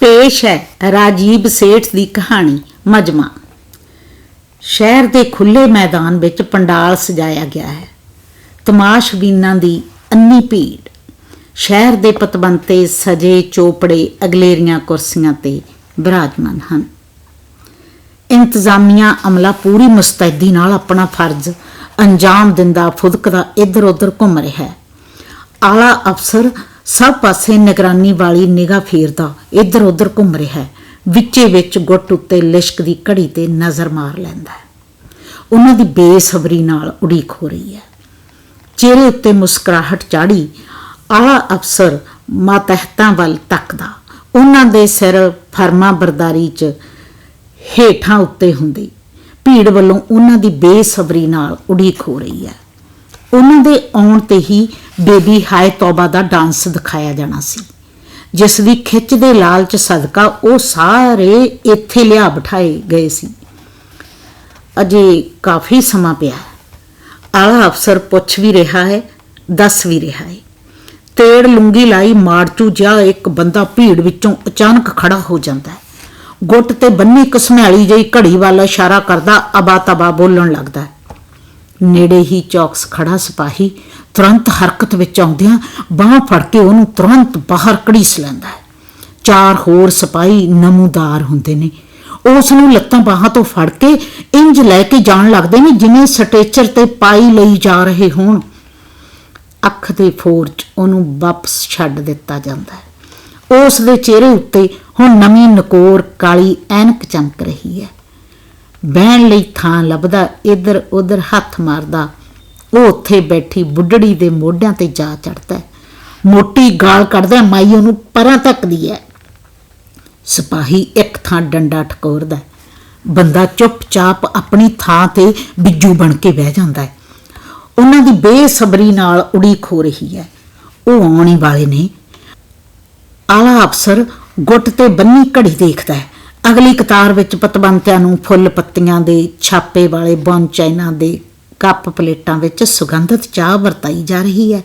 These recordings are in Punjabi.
ਪੇਸ਼ ਹੈ ਰਾਜੀਵ ਸੇਠ ਦੀ ਕਹਾਣੀ, ਮਜਮਾ। ਸ਼ਹਿਰ ਦੇ ਖੁੱਲੇ ਮੈਦਾਨ ਵਿੱਚ ਪੰਡਾਲ ਸਜਾਇਆ ਗਿਆ ਹੈ। ਤਮਾਸ਼ਬੀਨਾਂ ਦੀ ਅੰਨੀ ਭੀੜ। ਸ਼ਹਿਰ ਦੇ ਪਤਵੰਤੇ ਸਜੇ ਚੋਪੜੇ ਅਗਲੇਰੀਆਂ ਕੁਰਸੀਆਂ ਤੇ ਬਿਰਾਜਮਾਨ ਹਨ। ਇੰਤਜ਼ਾਮੀਆਂ ਅਮਲਾ ਪੂਰੀ ਮੁਸਤੈਦੀ ਨਾਲ ਆਪਣਾ ਫਰਜ਼, ਅੰਜਾਮ ਦਿੰਦਾ ਫੁਦਕਦਾ ਇੱਧਰ ਉੱਧਰ ਘੁੰਮ ਰਿਹਾ ਹੈ। ਆਲਾ ਅਫਸਰ ਸਭ ਪਾਸੇ ਨਿਗਰਾਨੀ ਵਾਲੀ ਨਿਗਾਹ ਫੇਰਦਾ ਇੱਧਰ ਉੱਧਰ ਘੁੰਮ ਰਿਹਾ ਹੈ। ਵਿੱਚੇ ਵਿੱਚ ਗੁੱਟ ਉੱਤੇ ਲਿਸ਼ਕ ਦੀ ਘੜੀ ਤੇ ਨਜ਼ਰ ਮਾਰ ਲੈਂਦਾ ਹੈ। ਉਹਨਾਂ ਦੀ ਬੇਸਬਰੀ ਨਾਲ ਉਡੀਕ ਹੋ ਰਹੀ ਹੈ। ਚਿਹਰੇ ਉੱਤੇ ਮੁਸਕਰਾਹਟ ਚਾੜੀ ਆਲਾ ਅਫਸਰ ਮਾਤਹਿਤਾਂ ਵੱਲ ਤੱਕਦਾ। ਉਹਨਾਂ ਦੇ ਸਿਰ ਫਰਮਾ ਬਰਦਾਰੀ 'ਚ ਹੇਠਾਂ ਉੱਤੇ ਹੁੰਦੀ। ਭੀੜ ਵੱਲੋਂ ਉਹਨਾਂ ਦੀ ਬੇਸਬਰੀ ਨਾਲ ਉਡੀਕ ਹੋ ਰਹੀ ਹੈ। ਉਹਨਾਂ ਦੇ ਆਉਣ ਤੇ ਹੀ ਬੇਬੀ ਹਾਏ ਤੌਬਾ ਦਾ ਡਾਂਸ ਦਿਖਾਇਆ ਜਾਣਾ ਸੀ। ਜਿਸ ਦੀ ਖਿੱਚ ਦੇ ਲਾਲਚ ਸਦਕਾ ਉਹ ਸਾਰੇ ਇੱਥੇ ਲਿਆ ਬਿਠਾਏ ਗਏ ਸੀ। ਅਜੇ ਕਾਫੀ ਸਮਾਂ ਪਿਆ ਆਲਾ ਅਫਸਰ ਪੁੱਛ ਵੀ ਰਿਹਾ ਹੈ, ਦੱਸ ਵੀ ਰਿਹਾ ਹੈ। ਤੇੜ ਲੁੰਗੀ ਲਾਈ ਮਾਰਚੂ ਜਿਹਾ ਇੱਕ ਬੰਦਾ ਭੀੜ ਵਿੱਚੋਂ ਅਚਾਨਕ ਖੜਾ ਹੋ ਜਾਂਦਾ ਹੈ। ਗੁੱਟ ਤੇ ਬੰਨੀ ਕਸਮੈਲੀ ਜਿਹੀ ਘੜੀ ਵੱਲ ਇਸ਼ਾਰਾ ਕਰਦਾ ਅਬਾ ਤਬਾ ਬੋਲਣ ਲੱਗਦਾ ਹੈ। ਨੇੜੇ ਹੀ ਚੌਕਸ ਖੜਾ ਸਿਪਾਹੀ ਤੁਰੰਤ ਹਰਕਤ ਵਿੱਚ ਆਉਂਦਿਆਂ ਬਾਹ ਫੜ ਕੇ ਉਹਨੂੰ ਤੁਰੰਤ ਬਾਹਰ ਕੜੀਸ ਲੈਂਦਾ ਹੈ। ਚਾਰ ਹੋਰ ਸਿਪਾਹੀ ਨਮੂਦਾਰ ਹੁੰਦੇ ਨੇ। ਉਸ ਨੂੰ ਲੱਤਾਂ ਬਾਹਾਂ ਤੋਂ ਫੜ ਕੇ ਇੰਜ ਲੈ ਕੇ ਜਾਣ ਲੱਗਦੇ ਨੇ ਜਿਵੇਂ ਸਟੇਚਰ ਤੇ ਪਾਈ ਲਈ ਜਾ ਰਹੇ ਹੋਣ। ਅੱਖ ਦੇ ਫੋਰ 'ਚ ਉਹਨੂੰ ਵਾਪਸ ਛੱਡ ਦਿੱਤਾ ਜਾਂਦਾ ਹੈ। ਉਸ ਦੇ ਚਿਹਰੇ ਉੱਤੇ ਹੁਣ ਨਵੀਂ ਨਕੋਰ ਕਾਲੀ ਐਨਕ ਚਮਕ ਰਹੀ ਹੈ। ਬਹਿਣ ਲਈ ਥਾਂ ਲੱਭਦਾ, ਇੱਧਰ ਉੱਧਰ ਹੱਥ ਮਾਰਦਾ, ਉਹ ਉੱਥੇ ਬੈਠੀ ਬੁੱਢੜੀ ਦੇ ਮੋਢਿਆਂ ਤੇ ਜਾ ਚੜਦਾ ਮੋਟੀ ਗਾਲ ਕੱਢਦਾ ਮਾਈ ਉਹਨੂੰ ਪਰਾਂ ਤੱਕਦੀ ਹੈ। ਸਿਪਾਹੀ ਇੱਕ ਥਾਂ ਡੰਡਾ ਠਕੋਰਦਾ ਹੈ। ਬੰਦਾ ਚੁੱਪਚਾਪ ਆਪਣੀ ਥਾਂ ਤੇ ਬਿੱਜੂ ਬਣ ਕੇ ਬਹਿ ਜਾਂਦਾ ਹੈ। ਉਹਨਾਂ ਦੀ ਬੇਸਬਰੀ ਨਾਲ ਉਡੀਕ ਹੋ ਰਹੀ ਹੈ। ਉਹ ਆਉਣ ਵਾਲੇ ਨੇ। ਆਲਾ ਅਫਸਰ ਗੁੱਟ ਤੇ ਬੰਨੀ ਘੜੀ ਦੇਖਦਾ ਹੈ। ਅਗਲੀ ਕਤਾਰ ਵਿੱਚ ਪਤਵੰਤਿਆਂ ਨੂੰ ਫੁੱਲ ਪੱਤੀਆਂ ਦੇ ਛਾਪੇ ਵਾਲੇ ਬੌਨ ਦੇ ਕੱਪ ਪਲੇਟਾਂ ਵਿੱਚ ਸੁਗੰਧਿਤ ਚਾਹ ਵਰਤਾਈ ਜਾ ਰਹੀ ਹੈ।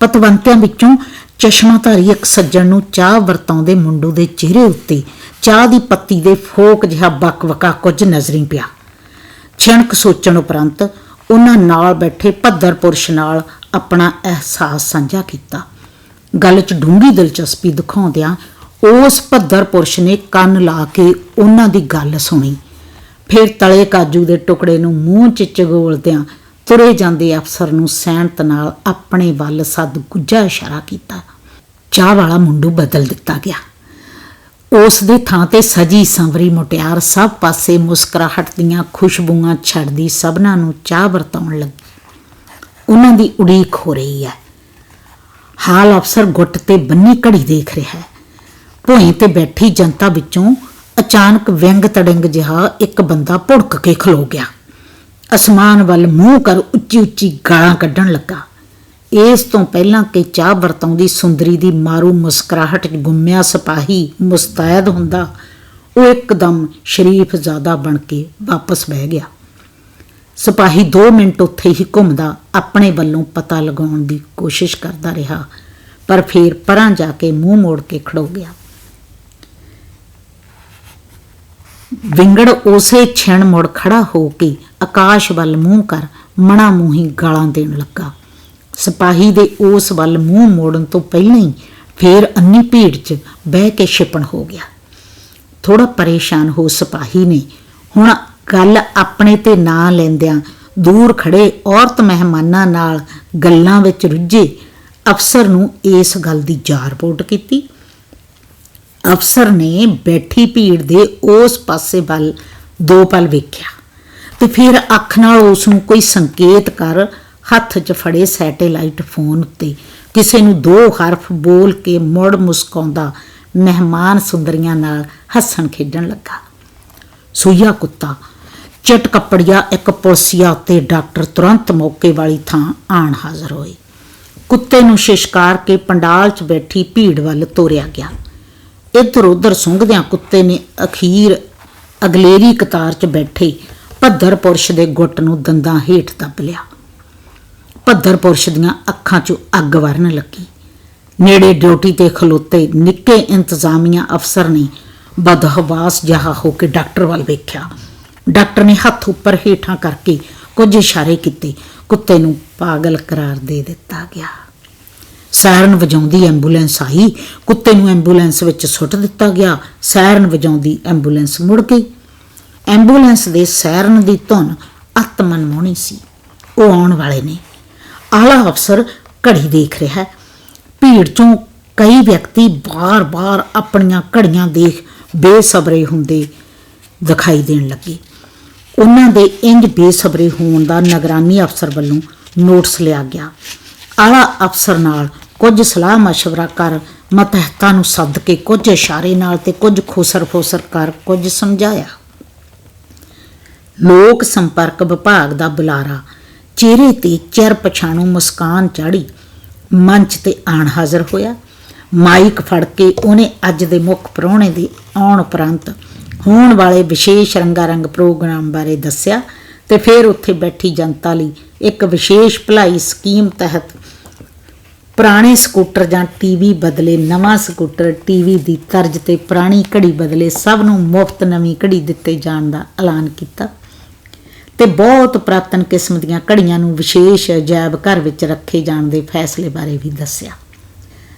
ਪਤਵੰਤਿਆਂ ਵਿੱਚੋਂ ਚਸ਼ਮਾਧਾਰੀ ਇੱਕ ਸੱਜਣ ਨੂੰ ਚਾਹ ਵਰਤਾਉਂਦੇ ਮੁੰਡੂ ਦੇ ਚਿਹਰੇ ਉੱਤੇ ਚਾਹ ਦੀ ਪੱਤੀ ਦੇ ਫੋਕ ਜਿਹਾ ਬਕਵਕਾ ਕੁਝ ਨਜ਼ਰੀ ਪਿਆ। ਛਿਣਕ ਸੋਚਣ ਉਪਰੰਤ ਉਹਨਾਂ ਨਾਲ ਬੈਠੇ ਭੱਦਰ ਪੁਰਸ਼ ਨਾਲ ਆਪਣਾ ਅਹਿਸਾਸ ਸਾਂਝਾ ਕੀਤਾ। ਗੱਲ 'ਚ ਡੂੰਘੀ ਦਿਲਚਸਪੀ ਦਿਖਾਉਂਦਿਆਂ ਉਸ ਭੱਦਰ ਪੁਰਸ਼ ਨੇ ਕੰਨ ਲਾ ਕੇ ਉਹਨਾਂ ਦੀ ਗੱਲ ਸੁਣੀ। ਫਿਰ ਤਲੇ ਕਾਜੂ ਦੇ ਟੁਕੜੇ ਨੂੰ ਮੂੰਹ 'ਚ ਚਗੋਲਦਿਆਂ ਤੁਰੇ ਜਾਂਦੇ ਅਫਸਰ ਨੂੰ ਸੈਂਤ ਨਾਲ ਆਪਣੇ ਵੱਲ ਸੱਦ ਗੁੱਜਾ ਇਸ਼ਾਰਾ ਕੀਤਾ। ਚਾਹ ਵਾਲਾ ਮੁੰਡੂ ਬਦਲ ਦਿੱਤਾ ਗਿਆ। ਉਸ ਦੇ ਥਾਂ ਤੇ ਸਜੀ ਸੰਵਰੀ ਮੁਟਿਆਰ ਸਭ ਪਾਸੇ ਮੁਸਕਰਾਹਟ ਦੀਆਂ ਖੁਸ਼ਬੂਆਂ ਛੱਡਦੀ ਸਭਨਾਂ ਨੂੰ ਚਾਹ ਵਰਤਾਉਣ ਲੱਗੀ। ਉਹਨਾਂ ਦੀ ਉਡੀਕ ਹੋ ਰਹੀ ਹੈ। ਹਾਲ ਅਫਸਰ ਗੁੱਟ ਤੇ ਬੰਨੀ ਘੜੀ ਦੇਖ ਰਿਹਾ ਹੈ। ਭੋਏ ਤੇ ਬੈਠੀ ਜਨਤਾ ਵਿੱਚੋਂ ਅਚਾਨਕ ਵਿਅੰਗ ਤੜੰਗ ਜਿਹਾ ਇੱਕ ਬੰਦਾ ਭੁੜਕ ਕੇ ਖਲੋ ਗਿਆ। ਅਸਮਾਨ ਵੱਲ ਮੂੰਹ ਕਰ ਉੱਚੀ ਉੱਚੀ ਗਾਲਾਂ ਕੱਢਣ ਲੱਗਾ। ਇਸ ਤੋਂ ਪਹਿਲਾਂ ਕਿ ਚਾਹ ਵਰਤਾਉਂਦੀ ਸੁੰਦਰੀ ਦੀ ਮਾਰੂ ਮੁਸਕਰਾਹਟ ਗੁੰਮਿਆ ਸਿਪਾਹੀ ਮੁਸਤੈਦ ਹੁੰਦਾ, ਉਹ ਇੱਕਦਮ ਸ਼ਰੀਫ ਜ਼ਿਆਦਾ ਬਣ ਕੇ ਵਾਪਸ ਬਹਿ ਗਿਆ। ਸਿਪਾਹੀ 2 ਮਿੰਟ ਉੱਥੇ ਹੀ ਘੁੰਮਦਾ, ਆਪਣੇ ਵੱਲੋਂ ਪਤਾ ਲਗਾਉਣ ਦੀ ਕੋਸ਼ਿਸ਼ ਕਰਦਾ ਰਿਹਾ, ਪਰ ਫਿਰ ਪਰਾਂ ਜਾ ਕੇ ਮੂੰਹ ਮੋੜ ਕੇ ਖੜੋ ਗਿਆ। ਵਿੰਗੜ ਉਸੇ ਛਣ ਮੁੜ ਖੜਾ ਹੋ ਕੇ ਆਕਾਸ਼ ਵੱਲ ਮੂੰਹ ਕਰ ਮਣਾ ਮੂੰਹੀ ਗਾਲਾਂ ਦੇਣ ਲੱਗਾ। ਸਿਪਾਹੀ ਦੇ ਉਸ ਵੱਲ ਮੂੰਹ ਮੋੜਨ ਤੋਂ ਪਹਿਲਾਂ ਹੀ ਫੇਰ ਅੰਨੀ ਭੀੜ 'ਚ ਬਹਿ ਕੇ ਛਿਪਣ ਹੋ ਗਿਆ। ਥੋੜਾ ਪਰੇਸ਼ਾਨ ਹੋ ਸਿਪਾਹੀ ਨੇ ਹੁਣ ਗੱਲ ਆਪਣੇ ਤੇ ਨਾ ਲੈਂਦਿਆਂ ਦੂਰ ਖੜੇ ਔਰਤ ਮਹਿਮਾਨਾਂ ਨਾਲ ਗੱਲਾਂ ਵਿੱਚ ਰੁੱਝੇ ਅਫਸਰ ਨੂੰ ਇਸ ਗੱਲ ਦੀ ਜਾਰ ਰਿਪੋਰਟ ਕੀਤੀ। ਅਫਸਰ ਨੇ ਬੈਠੀ ਭੀੜ ਦੇ ਉਸ ਪਾਸੇ ਵੱਲ ਦੋ ਪਲ ਵੇਖਿਆ ਤੇ ਫਿਰ ਅੱਖ ਨਾਲ ਉਸ ਨੂੰ ਕੋਈ ਸੰਕੇਤ ਕਰ ਹੱਥ 'ਚ ਫੜੇ ਸੈਟੇਲਾਈਟ ਫੋਨ ਉੱਤੇ। ਕਿਸੇ ਨੂੰ ਦੋ ਹਰਫ ਬੋਲ ਕੇ ਮੁੜ ਮੁਸਕਾਉਂਦਾ ਮਹਿਮਾਨ ਸੁੰਦਰੀਆਂ ਨਾਲ ਹੱਸਣ ਖੇਡਣ ਲੱਗਾ। ਸੂਈਆ ਕੁੱਤਾ, ਚਟ ਕੱਪੜਿਆ ਇੱਕ ਪੁਲਸੀਆ ਉੱਤੇ ਡਾਕਟਰ ਤੁਰੰਤ ਮੌਕੇ ਵਾਲੀ ਥਾਂ ਆਣ ਹਾਜ਼ਰ ਹੋਏ। ਕੁੱਤੇ ਨੂੰ ਸ਼ਿਸ਼ਕਾਰ ਕੇ ਪੰਡਾਲ 'ਚ ਬੈਠੀ ਭੀੜ ਵੱਲ ਤੋਰਿਆ ਗਿਆ। ਇੱਧਰ ਉੱਧਰ ਸੁੰਘਦਿਆਂ ਕੁੱਤੇ ਨੇ ਅਖੀਰ ਅਗਲੇਰੀ ਕਤਾਰ 'ਚ ਬੈਠੇ ਭੱਦਰ ਪੁਰਸ਼ ਦੇ ਗੁੱਟ ਨੂੰ ਦੰਦਾਂ ਹੇਠ ਦੱਬ ਲਿਆ। ਭੱਦਰ ਪੁਰਸ਼ ਦੀਆਂ ਅੱਖਾਂ 'ਚੋਂ ਅੱਗ ਵਰਨ ਲੱਗੀ। ਨੇੜੇ ਡਿਊਟੀ ਤੇ ਖਲੋਤੇ ਨਿੱਕੇ ਇੰਤਜ਼ਾਮੀਆਂ ਅਫਸਰ ਨੇ ਬਦਹਵਾਸ ਜਿਹਾ ਹੋ ਕੇ ਡਾਕਟਰ ਵੱਲ ਵੇਖਿਆ। ਡਾਕਟਰ ਨੇ ਹੱਥ ਉੱਪਰ ਹੇਠਾਂ ਕਰਕੇ ਕੁਝ ਇਸ਼ਾਰੇ ਕੀਤੇ। ਕੁੱਤੇ ਨੂੰ ਪਾਗਲ ਕਰਾਰ ਦੇ ਦਿੱਤਾ ਗਿਆ। ਸੈਰਨ ਵਜਾਉਂਦੀ ਐਂਬੂਲੈਂਸ ਆਈ। ਕੁੱਤੇ ਨੂੰ ਐਂਬੂਲੈਂਸ ਵਿੱਚ ਸੁੱਟ ਦਿੱਤਾ ਗਿਆ। ਸਾਇਰਨ ਵਜਾਉਂਦੀ ਐਂਬੂਲੈਂਸ ਮੁੜ ਗਈ। ਐਂਬੂਲੈਂਸ ਦੇ ਸੈਰਨ ਦੀ ਧੁਨ ਅਤ ਮਨਮੋਹਣੀ ਸੀ। ਉਹ ਆਉਣ ਵਾਲੇ ਨੇ। ਆਲਾ ਅਫਸਰ ਘੜੀ ਦੇਖ ਰਿਹਾ ਹੈ। ਭੀੜ ਚੋਂ ਕਈ ਵਿਅਕਤੀ ਬਾਰ-ਬਾਰ ਆਪਣੀਆਂ ਘੜੀਆਂ ਦੇਖ ਬੇਸਬਰੇ ਹੁੰਦੇ ਦਿਖਾਈ ਦੇਣ ਲੱਗੇ। ਉਹਨਾਂ ਦੇ ਇੰਜ ਬੇਸਬਰੇ ਹੋਣ ਦਾ ਨਿਗਰਾਨੀ ਅਫਸਰ ਵੱਲੋਂ ਨੋਟਿਸ ਲਿਆ ਗਿਆ। ਆਲਾ ਅਫਸਰ ਨਾਲ ਕੁਝ ਸਲਾਹ مشورہ ਕਰ ਮਤਹਿਤਾਂ ਨੂੰ ਸੱਦ ਕੇ ਕੁਝ ਇਸ਼ਾਰੇ ਨਾਲ ਤੇ ਕੁਝ ਖੁਸਰ-ਫੁਸਰ ਕਰ ਕੁਝ ਸਮਝਾਇਆ ਲੋਕ ਸੰਪਰਕ ਵਿਭਾਗ ਦਾ ਬੁਲਾਰਾ ਚਿਹਰੇ ਤੇ ਚਿਰ ਪਛਾਣੂ ਮੁਸਕਾਨ ਚਾੜੀ ਮੰਚ ਤੇ ਆਣ ਹਾਜ਼ਰ ਹੋਇਆ ਮਾਈਕ ਫੜ ਕੇ ਉਹਨੇ ਅੱਜ ਦੇ ਮੁੱਖ ਪ੍ਰਾਹੁਣੇ ਦੇ ਆਉਣ ਉਪਰੰਤ ਹੋਣ ਵਾਲੇ ਵਿਸ਼ੇਸ਼ ਰੰਗਾਰੰਗ ਪ੍ਰੋਗਰਾਮ ਬਾਰੇ ਦੱਸਿਆ ਤੇ ਫਿਰ ਉੱਥੇ ਬੈਠੀ ਜਨਤਾ ਲਈ ਇੱਕ ਵਿਸ਼ੇਸ਼ ਭਲਾਈ ਸਕੀਮ ਤਹਿਤ ਪੁਰਾਣੇ ਸਕੂਟਰ ਜਾਂ ਟੀਵੀ ਬਦਲੇ, ਨਵਾਂ ਸਕੂਟਰ ਟੀਵੀ ਦੀ ਤਰਜ਼ ਤੇ ਪੁਰਾਣੀ ਘੜੀ ਬਦਲੇ ਸਭ ਨੂੰ ਮੁਫਤ ਨਵੀਂ ਘੜੀ ਦਿੱਤੇ ਜਾਣ ਦਾ ਐਲਾਨ ਕੀਤਾ। ਤੇ ਬਹੁਤ ਪ੍ਰਾਤਨ ਕਿਸਮ ਦੀਆਂ ਘੜੀਆਂ ਨੂੰ ਵਿਸ਼ੇਸ਼ ਅਜਾਇਬ ਘਰ ਵਿੱਚ ਰੱਖੇ ਜਾਣ ਦੇ ਫੈਸਲੇ ਬਾਰੇ ਵੀ ਦੱਸਿਆ।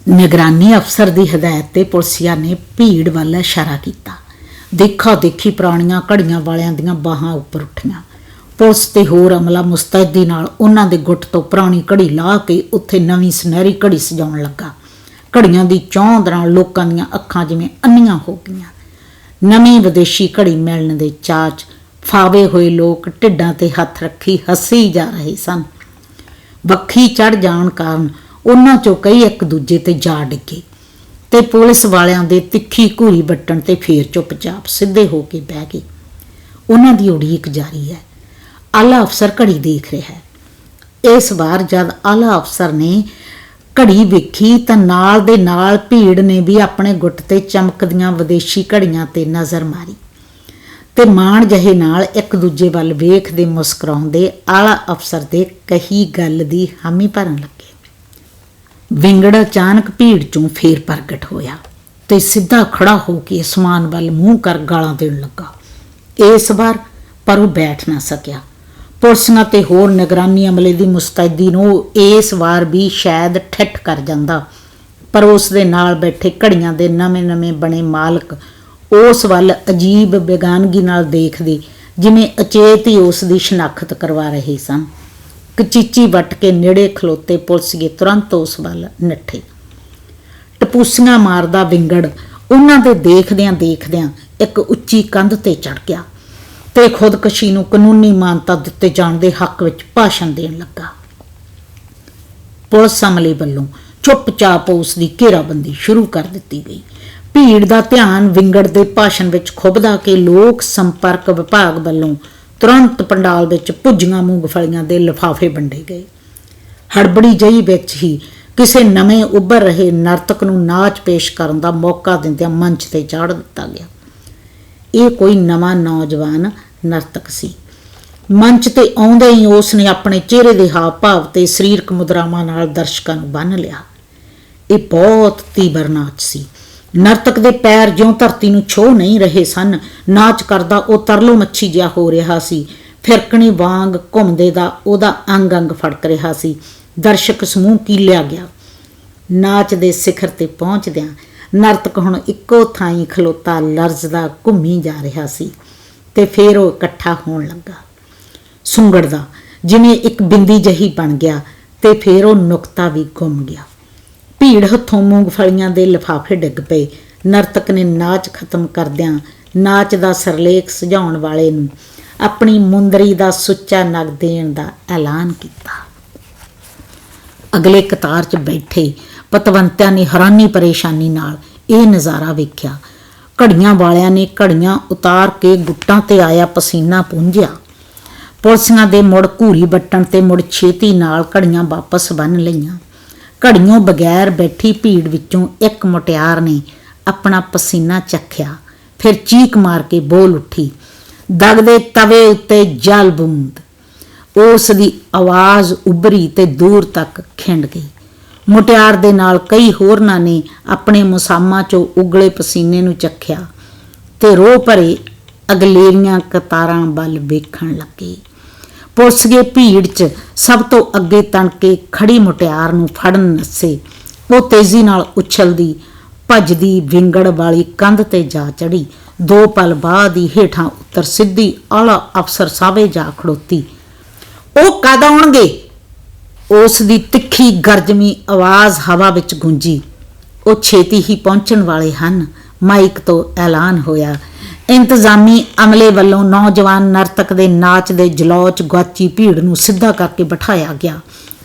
ਨਿਗਰਾਨੀ ਅਫਸਰ ਦੀ ਹਦਾਇਤ ਤੇ ਪੁਲਸੀਆ ਨੇ ਭੀੜ ਵੱਲ ਇਸ਼ਾਰਾ ਕੀਤਾ। ਦੇਖਾ ਦੇਖੀ ਪੁਰਾਣੀਆਂ ਘੜੀਆਂ ਵਾਲਿਆਂ ਦੀਆਂ ਬਾਹਾਂ ਉੱਪਰ ਉੱਠੀਆਂ। ਪੁਲਿਸ ਤੇ ਹੋਰ ਅਮਲਾ ਮੁਸਤੈਦੀ ਨਾਲ ਉਹਨਾਂ ਦੇ ਗੁੱਟ ਤੋਂ ਪੁਰਾਣੀ ਘੜੀ ਲਾ ਕੇ ਉੱਥੇ ਨਵੀਂ ਸੁਨਹਿਰੀ ਘੜੀ ਸਜਾਉਣ ਲੱਗਾ। ਘੜੀਆਂ ਦੀ ਚੌਂਦ ਨਾਲ ਲੋਕਾਂ ਦੀਆਂ ਅੱਖਾਂ ਜਿਵੇਂ ਅੰਨੀਆਂ ਹੋ ਗਈਆਂ। ਨਵੀਂ ਵਿਦੇਸ਼ੀ ਘੜੀ ਮਿਲਣ ਦੇ ਚਾਚ ਫਾਵੇ ਹੋਏ ਲੋਕ ਢਿੱਡਾਂ ਤੇ ਹੱਥ ਰੱਖੀ ਹੱਸੀ ਜਾ ਰਹੇ ਸਨ। ਵੱਖੀ ਚੜ ਜਾਣ ਕਾਰਨ ਉਹਨਾਂ ਚੋਂ ਕਈ ਇੱਕ ਦੂਜੇ ਤੇ ਜਾ ਡਿੱਗੇ ਤੇ ਪੁਲਿਸ ਵਾਲਿਆਂ ਦੇ ਤਿੱਖੀ ਘੂਰੀ ਵੱਟਣ ਤੇ ਫੇਰ ਚੁੱਪਚਾਪ ਸਿੱਧੇ ਹੋ ਕੇ ਬਹਿ ਗਏ। ਉਹਨਾਂ ਦੀ ਉਡੀਕ ਜਾਰੀ ਹੈ। ਆਲਾ ਅਫਸਰ ਘੜੀ ਦੇਖ ਰਿਹਾ ਹੈ। ਇਸ ਵਾਰ ਜਦ ਆਲਾ ਅਫਸਰ ਨੇ ਘੜੀ ਵੇਖੀ ਤਾਂ ਨਾਲ ਦੇ ਨਾਲ ਭੀੜ ਨੇ ਵੀ ਆਪਣੇ ਗੁੱਟ ਤੇ ਚਮਕਦੀਆਂ ਵਿਦੇਸ਼ੀ ਘੜੀਆਂ ਤੇ ਨਜ਼ਰ ਮਾਰੀ। ਤੇ ਮਾਣ ਜਹੇ ਨਾਲ ਇੱਕ ਦੂਜੇ ਵੱਲ ਵੇਖਦੇ ਮੁਸਕਰਾਉਂਦੇ ਆਲਾ ਅਫਸਰ ਦੇ ਕਹੀ ਗੱਲ ਦੀ ਹਾਮੀ ਭਰਨ ਲੱਗੇ। ਵਿੰਗੜ ਅਚਾਨਕ ਭੀੜ ਚੋਂ ਫੇਰ ਪ੍ਰਗਟ ਹੋਇਆ ਤੇ ਸਿੱਧਾ ਖੜਾ ਹੋ ਕੇ ਅਸਮਾਨ ਵੱਲ ਮੂੰਹ ਕਰ ਗਾਲਾਂ ਦੇਣ ਲੱਗਾ। ਇਸ ਵਾਰ ਪਰ ਉਹ ਬੈਠ ਨਾ ਸਕਿਆ। ਪੁਲਿਸਾਂ ਤੇ ਹੋਰ ਨਿਗਰਾਨੀ ਅਮਲੇ ਦੀ ਮੁਸਤੈਦੀ ਨੂੰ ਇਸ ਵਾਰ ਵੀ ਸ਼ਾਇਦ ਠੱਠ ਕਰ ਜਾਂਦਾ। ਪਰ ਉਸ ਦੇ ਨਾਲ ਬੈਠੇ ਘੜੀਆਂ ਦੇ ਨਵੇਂ-ਨਵੇਂ ਬਣੇ ਮਾਲਕ ਉਸ ਵੱਲ ਅਜੀਬ ਬੇਗਾਨਗੀ ਨਾਲ ਦੇਖਦੇ, ਜਿਵੇਂ ਅਚੇਤ ਹੀ ਉਸ ਦੀ ਸ਼ਨਾਖਤ ਕਰਵਾ ਰਹੇ ਸਨ। ਕਚੀਚੀ ਵੱਟ ਕੇ ਨੇੜੇ ਖਲੋਤੇ ਪੁਲਿਸੀਏ ਤੁਰੰਤ ਉਸ ਵੱਲ ਨੱਠੇ। ਟਪੂਸੀਆਂ ਮਾਰਦਾ ਵਿੰਗੜ, ਉਹਨਾਂ ਦੇ ਦੇਖਦਿਆਂ ਦੇਖਦਿਆਂ ਇੱਕ ਉੱਚੀ ਕੰਧ ਤੇ ਚੜ ਗਿਆ। ਤੇ ਖੁਦਕਸ਼ੀ ਨੂੰ ਕਾਨੂੰਨੀ ਮਾਨਤਾ ਦਿੱਤੇ ਜਾਣ ਦੇ ਹੱਕ ਵਿੱਚ ਭਾਸ਼ਣ ਦੇਣ ਲੱਗਾ। ਪੁਲਿਸ ਅਮਲੇ ਵੱਲੋਂ ਚੁੱਪਚਾਪ ਉਸ ਦੀ ਘੇਰਾਬੰਦੀ ਸ਼ੁਰੂ ਕਰ ਦਿੱਤੀ ਗਈ। ਭੀੜ ਦਾ ਧਿਆਨ ਵਿੰਗੜ ਦੇ ਭਾਸ਼ਣ ਵਿੱਚ ਖੁਬਦਾ ਕੇ ਲੋਕ ਸੰਪਰਕ ਵਿਭਾਗ ਵੱਲੋਂ ਤੁਰੰਤ ਪੰਡਾਲ ਵਿੱਚ ਭੁੱਜੀਆਂ ਮੂੰਗਫਲੀਆਂ ਦੇ ਲਿਫਾਫੇ ਵੰਡੇ ਗਏ। ਹੜਬੜੀ ਜਈ ਵਿੱਚ ਹੀ ਕਿਸੇ ਨਵੇਂ ਉੱਭਰ ਰਹੇ ਨਰਤਕ ਨੂੰ ਨਾਚ ਪੇਸ਼ ਕਰਨ ਦਾ ਮੌਕਾ ਦਿੰਦਿਆਂ ਮੰਚ ਤੇ ਚਾੜ ਦਿੱਤਾ ਗਿਆ। ਇਹ ਕੋਈ ਨਵਾਂ ਨੌਜਵਾਨ ਨਰਤਕ ਸੀ। ਮੰਚ ਤੇ ਆਉਂਦੇ ਹੀ ਉਸ ਨੇ ਆਪਣੇ ਚਿਹਰੇ ਦੇ ਹਾਵ ਭਾਵ ਤੇ ਸਰੀਰਕ ਮੁਦਰਾਵਾਂ ਨਾਲ ਦਰਸ਼ਕਾਂ ਨੂੰ ਬੰਨ ਲਿਆ। ਇਹ ਬਹੁਤ ਤੀਬਰ ਨਾਚ ਸੀ। ਨਰਤਕ ਦੇ ਪੈਰ ਜਿਉਂ ਧਰਤੀ ਨੂੰ ਛੋਹ ਨਹੀਂ ਰਹੇ ਸਨ, ਨਾਚ ਕਰਦਾ ਉਹ ਤਰਲੋ ਮੱਛੀ ਜਿਹਾ ਹੋ ਰਿਹਾ ਸੀ। ਫਿਰਕਣੀ ਵਾਂਗ ਘੁੰਮਦੇ ਦਾ ਉਹਦਾ ਅੰਗ ਅੰਗ ਫੜਕ ਰਿਹਾ ਸੀ। ਦਰਸ਼ਕ ਸਮੂਹ ਕੀ ਲਿਆ ਗਿਆ? ਨਾਚ ਦੇ ਸਿਖਰ ਤੇ ਪਹੁੰਚਦਿਆਂ ਨਰਤਕ ਹੁਣ ਇੱਕੋ ਥਾਈ ਖਲੋਤਾ ਲਰਜ਼ਦਾ ਘੁੰਮੀ ਜਾ ਰਿਹਾ ਸੀ ਤੇ ਫੇਰ ਉਹ ਇਕੱਠਾ ਹੋਣ ਲੱਗਾ। ਸੁੰਗੜਦਾ ਜਿਵੇਂ ਇੱਕ ਬਿੰਦੀ ਜਹੀ ਬਣ ਗਿਆ ਤੇ ਫੇਰ ਉਹ ਨੁਕਤਾ ਵੀ ਗੁੰਮ ਗਿਆ। ਭੀੜ ਹੱਥੋਂ ਮੂੰਗਫਲੀਆਂ ਦੇ ਲਿਫਾਫੇ ਡਿੱਗ ਪਏ। ਨਰਤਕ ਨੇ ਨਾਚ ਖਤਮ ਕਰਦਿਆਂ ਨਾਚ ਦਾ ਸਰਲੇਖ ਸਜਾਉਣ ਵਾਲੇ ਨੂੰ ਆਪਣੀ ਮੁੰਦਰੀ ਦਾ ਸੁੱਚਾ ਨਗ ਦੇਣ ਦਾ ਐਲਾਨ ਕੀਤਾ। ਅਗਲੇ ਕਤਾਰ 'ਚ ਬੈਠੇ ਪਤਵੰਤਿਆਂ ਨੇ ਹੈਰਾਨੀ ਪਰੇਸ਼ਾਨੀ ਨਾਲ ਇਹ ਨਜ਼ਾਰਾ ਵੇਖਿਆ। ਘੜੀਆਂ ਵਾਲਿਆਂ ਨੇ ਘੜੀਆਂ ਉਤਾਰ ਕੇ ਗੁੱਟਾਂ ਤੇ ਆਇਆ ਪਸੀਨਾ ਪੂੰਝਿਆ। ਪੁਲਸੀਆਂ ਦੇ ਮੁੜ ਘੂਰੀ ਬੱਟਣ ਤੇ ਮੁੜ ਛੇਤੀ ਨਾਲ ਘੜੀਆਂ ਵਾਪਸ ਬੰਨ ਲਈਆਂ। ਘੜੀਆਂ ਬਗੈਰ ਬੈਠੀ ਭੀੜ ਵਿੱਚੋਂ ਇੱਕ ਮੁਟਿਆਰ ਨੇ ਆਪਣਾ ਪਸੀਨਾ ਚੱਖਿਆ। ਫਿਰ ਚੀਕ ਮਾਰ ਕੇ ਬੋਲ ਉੱਠੀ ਦਗਦੇ ਤਵੇ ਉੱਤੇ ਜਲ ਬੂੰਦ। ਉਸ ਦੀ ਆਵਾਜ਼ ਉੱਭਰੀ ਤੇ ਦੂਰ ਤੱਕ ਖਿੰਡ ਗਈ। ਮੁਟਿਆਰ ਦੇ ਨਾਲ ਕਈ ਹੋਰਨਾਂ ਨੇ ਆਪਣੇ ਮੁਸਾਮਾਂ 'ਚੋਂ ਉਗਲੇ ਪਸੀਨੇ ਨੂੰ ਚੱਖਿਆ ਤੇ ਰੋਹ ਭਰੇ ਅਗਲੇਰੀਆਂ ਕਤਾਰਾਂ ਵੱਲ ਵੇਖਣ ਲੱਗੇ। ਪੁਲਿਸ ਦੇ ਭੀੜ 'ਚ ਸਭ ਤੋਂ ਅੱਗੇ ਤਣਕੇ ਖੜੀ ਮੁਟਿਆਰ ਨੂੰ ਫੜਨ ਨੱਸੇ, ਉਹ ਤੇਜ਼ੀ ਨਾਲ ਉਛਲਦੀ, ਭੱਜਦੀ ਵਿੰਗੜ ਵਾਲੀ ਕੰਧ ਤੇ ਜਾ ਚੜੀ ਦੋ ਪਲ ਬਾਅਦ ਹੀ ਹੇਠਾਂ ਉੱਤਰ ਸਿੱਧੀ ਆਲਾ ਅਫਸਰ ਸਾਵੇ ਜਾ ਖੜੋਤੀ, ਉਹ ਕਦ ਆਉਣਗੇ? ਉਸ ਦੀ ਤਿੱਖੀ, ਗਰਜਮੀ ਆਵਾਜ਼ ਹਵਾ ਵਿੱਚ ਗੂੰਜੀ। ਉਹ ਛੇਤੀ ਹੀ ਪਹੁੰਚਣ ਵਾਲੇ ਹਨ। ਮਾਈਕ ਤੋਂ ਐਲਾਨ ਹੋਇਆ। ਇੰਤਜ਼ਾਮੀ ਅਮਲੇ ਵੱਲੋਂ ਨੌਜਵਾਨ ਨਰਤਕ ਦੇ ਨਾਚ ਦੇ ਜਲੌਚ ਗਾਚੀ ਭੀੜ ਨੂੰ ਸਿੱਧਾ ਕਰਕੇ ਬਿਠਾਇਆ ਗਿਆ।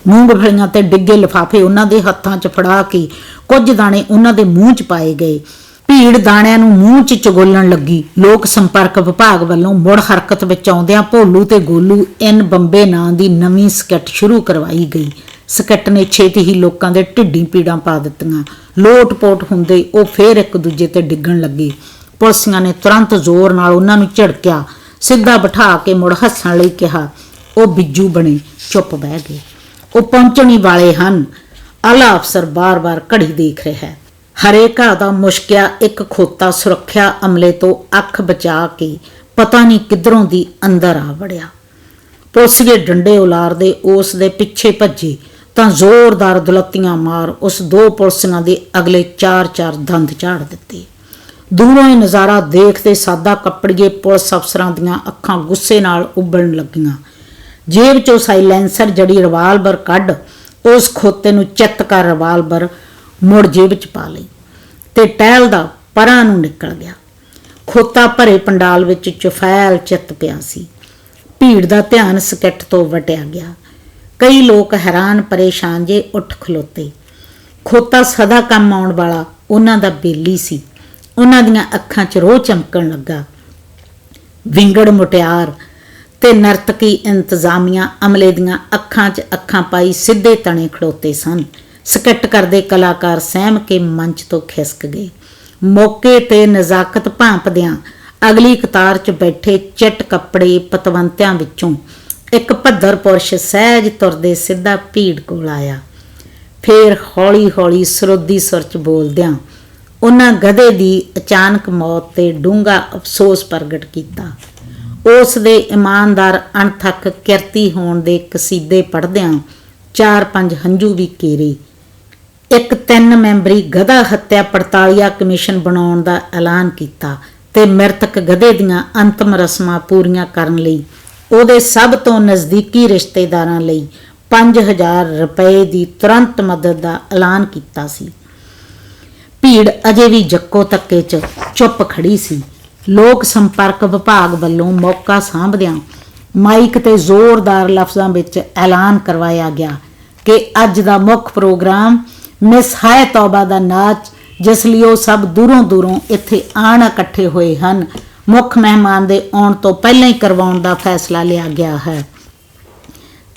ਮੂੰਗਫਲੀਆਂ ਤੇ ਡਿੱਗੇ ਲਿਫਾਫੇ ਉਹਨਾਂ ਦੇ ਹੱਥਾਂ 'ਚ ਫੜਾ ਕੇ ਕੁਝ ਦਾਣੇ ਉਹਨਾਂ ਦੇ ਮੂੰਹ 'ਚ ਪਾਏ ਗਏ। ਭੀੜ ਦਾਣਿਆਂ ਨੂੰ ਮੂੰਹ 'ਚ ਚਗੋਲਣ ਲੱਗੀ। ਲੋਕ ਸੰਪਰਕ ਵਿਭਾਗ ਵੱਲੋਂ ਮੁੜ ਹਰਕਤ ਵਿੱਚ ਆਉਂਦਿਆਂ ਭੋਲੂ ਤੇ ਗੋਲੂ ਇਨ ਬੰਬੇ ਨਾਂ ਦੀ ਨਵੀਂ ਸਕੈਟ ਸ਼ੁਰੂ ਕਰਵਾਈ ਗਈ। ਸਕੈਟ ਨੇ ਛੇਤੀ ਹੀ ਲੋਕਾਂ ਦੇ ਢਿੱਡੀ ਪੀੜਾਂ ਪਾ ਦਿੱਤੀਆਂ। ਲੋਟ-ਪੋਟ ਹੁੰਦੇ ਉਹ ਫੇਰ ਇੱਕ ਦੂਜੇ ਤੇ ਡਿੱਗਣ ਲੱਗੇ। ਪੁਲਸੀਆਂ ਨੇ ਤੁਰੰਤ ਜ਼ੋਰ ਨਾਲ ਉਹਨਾਂ ਨੂੰ ਝੜਕਿਆ। ਸਿੱਧਾ ਬਿਠਾ ਕੇ ਮੁੜ ਹੱਸਣ ਲਈ ਕਿਹਾ, ਉਹ ਬਿੱਜੂ ਬਣੇ, ਚੁੱਪ ਬਹਿ ਗਏ। ਉਹ ਪਹੁੰਚਣੀ ਵਾਲੇ ਹਨ। ਆਲਾ ਅਫਸਰ ਬਾਰ-ਬਾਰ ਘੜੀ ਦੇਖ ਰਿਹਾ ਹੈ। ਹਰੇ ਘਾਹ ਦਾ ਮੁਸ਼ਕਿਆ ਇੱਕ ਖੋਤਾ ਸੁਰੱਖਿਆ ਅਮਲੇ ਤੋਂ ਅੱਖ ਬਚਾ ਕੇ ਪਤਾ ਨਹੀਂ ਕਿੱਧਰੋਂ ਦੀ ਅੰਦਰ ਆ ਵੜਿਆ। ਪੁਲਿਸ ਦੇ ਡੰਡੇ ਉਲਾਰਦੇ ਉਸ ਦੇ ਪਿੱਛੇ ਭੱਜੇ ਤਾਂ ਜ਼ੋਰਦਾਰ ਦੁਲੱਤੀਆਂ ਮਾਰ ਉਸ ਦੋ ਪੁਲਿਸੀਆਂ ਦੇ ਅਗਲੇ ਚਾਰ-ਚਾਰ ਦੰਦ ਝਾੜ ਦਿੱਤੇ। ਦੂਰੋਂ ਇਹ ਨਜ਼ਾਰਾ ਦੇਖਦੇ ਸਾਦਾ ਕੱਪੜੀਏ ਪੁਲਿਸ ਅਫਸਰਾਂ ਦੀਆਂ ਅੱਖਾਂ ਗੁੱਸੇ ਨਾਲ ਉੱਬਲਣ ਲੱਗੀਆਂ। ਜੇਬ ਚੋਂ ਸਾਈਲੈਂਸਰ, ਜੜੀ ਰਿਵਾਲਵਰ ਕੱਢ, ਉਸ ਖੋਤੇ ਨੂੰ ਚਿੱਤ ਕਰ ਰਿਵਾਲਵਰ ਮੁੜ ਜੇਬ 'ਚ ਪਾ ਲਈ ਤੇ ਟਹਿਲਦਾ ਪਰਾਂ ਨੂੰ ਨਿਕਲ ਗਿਆ। ਖੋਤਾ ਭਰੇ ਪੰਡਾਲ ਵਿੱਚ ਚੁਫੈਲ ਚਿੱਤ ਪਿਆ ਸੀ। ਭੀੜ ਦਾ ਧਿਆਨ ਸਕੱਟ ਤੋਂ ਵਟਿਆ ਗਿਆ। ਕਈ ਲੋਕ ਹੈਰਾਨ ਪਰੇਸ਼ਾਨ ਜੇ ਉੱਠ ਖਲੋਤੇ। ਖੋਤਾ ਸਦਾ ਕੰਮ ਆਉਣ ਵਾਲਾ ਉਹਨਾਂ ਦਾ ਬੇਲੀ ਸੀ। ਉਹਨਾਂ ਦੀਆਂ ਅੱਖਾਂ 'ਚ ਰੋਹ ਚਮਕਣ ਲੱਗਾ। ਵਿੰਗੜ ਮੁਟਿਆਰ ਤੇ ਨਰਤਕੀ ਇੰਤਜ਼ਾਮੀਆਂ ਅਮਲੇ ਦੀਆਂ ਅੱਖਾਂ 'ਚ ਅੱਖਾਂ ਪਾਈ ਸਿੱਧੇ ਤਣੇ ਖੜੋਤੇ ਸਨ। ਸਕੱਟ ਕਰਦੇ ਕਲਾਕਾਰ ਸਹਿਮ ਕੇ ਮੰਚ ਤੋਂ ਖਿਸਕ ਗਏ। ਮੌਕੇ ਤੇ ਨਜ਼ਾਕਤ ਭਾਂਪਦਿਆਂ ਅਗਲੀ ਕਤਾਰ 'ਚ ਬੈਠੇ ਚਿੱਟ ਕੱਪੜੇ ਪਤਵੰਤਿਆਂ ਵਿੱਚੋਂ ਇੱਕ ਭੱਦਰ ਪੁਰਸ਼ ਸਹਿਜ ਤੁਰਦੇ ਸਿੱਧਾ ਭੀੜ ਕੋਲ ਆਇਆ। ਫੇਰ ਹੌਲੀ-ਹੌਲੀ ਸਰੋਦੀ ਸੁਰ 'ਚ ਬੋਲਦਿਆਂ ਉਹਨਾਂ ਗਧੇ ਦੀ ਅਚਾਨਕ ਮੌਤ ਤੇ ਡੂੰਘਾ ਅਫਸੋਸ ਪ੍ਰਗਟ ਕੀਤਾ। ਉਸ ਦੇ ਇਮਾਨਦਾਰ ਅਣਥੱਕ ਕਿਰਤੀ ਹੋਣ ਦੇ ਕਸੀਦੇ ਪੜ੍ਹਦਿਆਂ ਚਾਰ ਪੰਜ ਹੰਝੂ ਵੀ ਕੇਰੇ ਇੱਕ ਤਿੰਨ ਮੈਂਬਰੀ ਗਧਾ ਹੱਤਿਆ ਪੜਤਾਲੀਆ ਕਮਿਸ਼ਨ ਬਣਾਉਣ ਦਾ ਐਲਾਨ ਕੀਤਾ ਤੇ ਮ੍ਰਿਤਕ ਗਧੇ ਦੀਆਂ ਅੰਤਮ ਰਸਮਾਂ ਪੂਰੀਆਂ ਕਰਨ ਲਈ ਉਹਦੇ ਸਭ ਤੋਂ ਨਜ਼ਦੀਕੀ ਰਿਸ਼ਤੇਦਾਰਾਂ ਲਈ 5000 ਰੁਪਏ ਦੀ ਤੁਰੰਤ ਮਦਦ ਦਾ ਐਲਾਨ ਕੀਤਾ ਸੀ। ਭੀੜ ਅਜੇ ਵੀ ਜੱਕੋ ਤੱਕੇ 'ਚ ਚੁੱਪ ਖੜੀ ਸੀ। ਲੋਕ ਸੰਪਰਕ ਵਿਭਾਗ ਵੱਲੋਂ ਮੌਕਾ ਸਾਂਭਦਿਆਂ ਮਾਈਕ ਤੇ ਜ਼ੋਰਦਾਰ ਲਫ਼ਜ਼ਾਂ ਵਿੱਚ ਐਲਾਨ ਕਰਵਾਇਆ ਗਿਆ ਕਿ ਅੱਜ ਦਾ ਮੁੱਖ ਪ੍ਰੋਗਰਾਮ ਮਿਸ ਹਾਇ ਤੌਬਾ ਦਾ ਨਾਚ, ਜਿਸ ਲਈ ਉਹ ਸਭ ਦੂਰੋਂ ਦੂਰੋਂ ਇੱਥੇ ਆਣ ਇਕੱਠੇ ਹੋਏ ਹਨ। ਮੁੱਖ ਮਹਿਮਾਨ ਦੇ ਆਉਣ ਤੋਂ ਪਹਿਲਾਂ ਹੀ ਕਰਵਾਉਣ ਦਾ ਫੈਸਲਾ ਲਿਆ ਗਿਆ ਹੈ।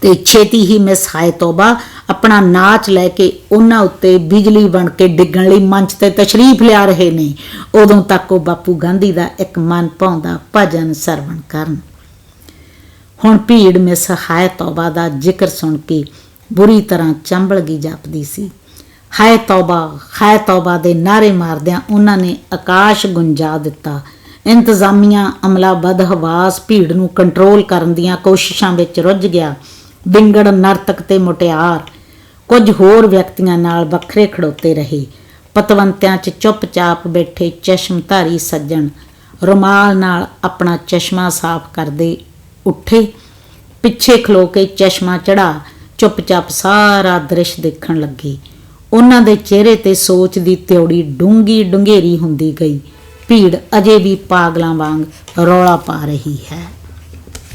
ਤੇ ਛੇਤੀ ਹੀ ਮਿਸ ਹਾਏ ਤੋਬਾ ਆਪਣਾ ਨਾਚ ਲੈ ਕੇ ਉਹਨਾਂ ਉੱਤੇ ਬਿਜਲੀ ਬਣ ਕੇ ਡਿੱਗਣ ਲਈ ਮੰਚ ਤੇ ਤਸ਼ਰੀਫ ਲਿਆ ਰਹੇ ਨੇ। ਉਦੋਂ ਤੱਕ ਉਹ ਬਾਪੂ ਗਾਂਧੀ ਦਾ ਇੱਕ ਮਨ ਭਾਉਂਦਾ ਭਜਨ ਸਰਵਣ ਕਰਨ। ਹੁਣ ਭੀੜ ਮਿਸ ਹਾਇ ਤੋਬਾ ਦਾ ਜ਼ਿਕਰ ਸੁਣ ਕੇ ਬੁਰੀ ਤਰ੍ਹਾਂ ਚੰਬਲ ਗਈ ਜਾਪਦੀ ਸੀ। ਹਾਏ ਤੌਬਾ ਹਾਏ ਤੌਬਾ ਦੇ ਨਾਰੇ ਮਾਰਦਿਆਂ ਉਹਨਾਂ ਨੇ ਆਕਾਸ਼ ਗੁੰਜਾ ਦਿੱਤਾ। ਇੰਤਜ਼ਾਮੀਆਂ ਅਮਲਾ ਬਦਹਵਾਸ ਭੀੜ ਨੂੰ ਕੰਟਰੋਲ ਕਰਨ ਦੀਆਂ ਕੋਸ਼ਿਸ਼ਾਂ ਵਿੱਚ ਰੁੱਝ ਗਿਆ। ਵਿੰਗੜ ਨਰਤਕ ਤੇ ਮੁਟਿਆਰ, ਕੁਝ ਹੋਰ ਵਿਅਕਤੀਆਂ ਨਾਲ ਵੱਖਰੇ ਖੜੋਤੇ ਰਹੇ। ਪਤਵੰਤਿਆਂ 'ਚ ਚੁੱਪਚਾਪ ਬੈਠੇ ਚਸ਼ਮਧਾਰੀ ਸੱਜਣ ਰੁਮਾਲ ਨਾਲ ਆਪਣਾ ਚਸ਼ਮਾ ਸਾਫ਼ ਕਰਦੇ ਉੱਠੇ। ਪਿੱਛੇ ਖਲੋ ਕੇ ਚਸ਼ਮਾ ਚੜਾ ਚੁੱਪਚਾਪ ਸਾਰਾ ਦ੍ਰਿਸ਼ ਦੇਖਣ ਲੱਗੇ। ਉਹਨਾਂ ਦੇ ਚਿਹਰੇ ਤੇ ਸੋਚ ਦੀ ਤਿਉੜੀ ਡੂੰਗੀ ਡੁੰਗੇਰੀ ਹੁੰਦੀ ਗਈ। ਭੀੜ ਅਜੇ ਵੀ ਪਾਗਲਾਂ ਵਾਂਗ ਰੌਲਾ ਪਾ ਰਹੀ ਹੈ।